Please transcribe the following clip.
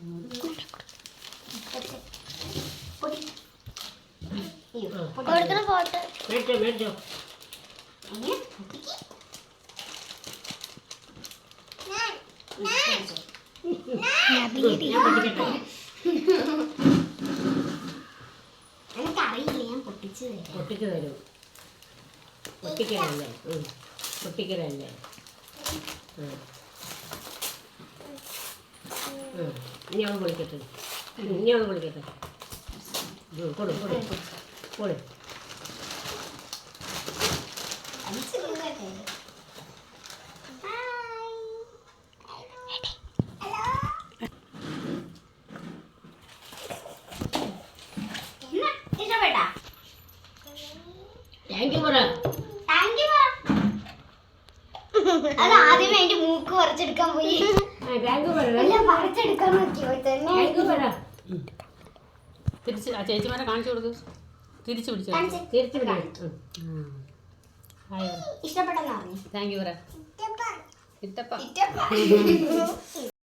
കൊടുക്കണ? പൊട്ടിക്ക്. ഞാൻ പൊട്ടിക്കട്ടെ എനിക്കറിയില്ല ഞാൻ പൊട്ടിച്ചു തരാം പൊട്ടിക്ക് തരും പൊട്ടിക്കലല്ലേ. പൊട്ടിക്കലല്ലേ. ഇനി അവൻ വിളിക്കട്ടെ. ഇനി അവൻ വിളിക്കട്ടെ. കൊടു കൊടു കൊടു? താങ്ക് യു പറ പറ. അത് ആദ്യമേ എന്റെ മൂക്ക് കുറച്ചെടുക്കാൻ പോയി. തിരിച്ച് ആ ചേച്ചിമാരെ കാണിച്ചു കൊടുക്ക്. തിരിച്ചു പിടിച്ചു? തിരിച്ചു ഇഷ്ടപ്പെട്ടെന്ന് പറഞ്ഞു. താങ്ക് യു പറ. ഇട്ടപ്പ. ഇഷ്ടപ്പെട്ട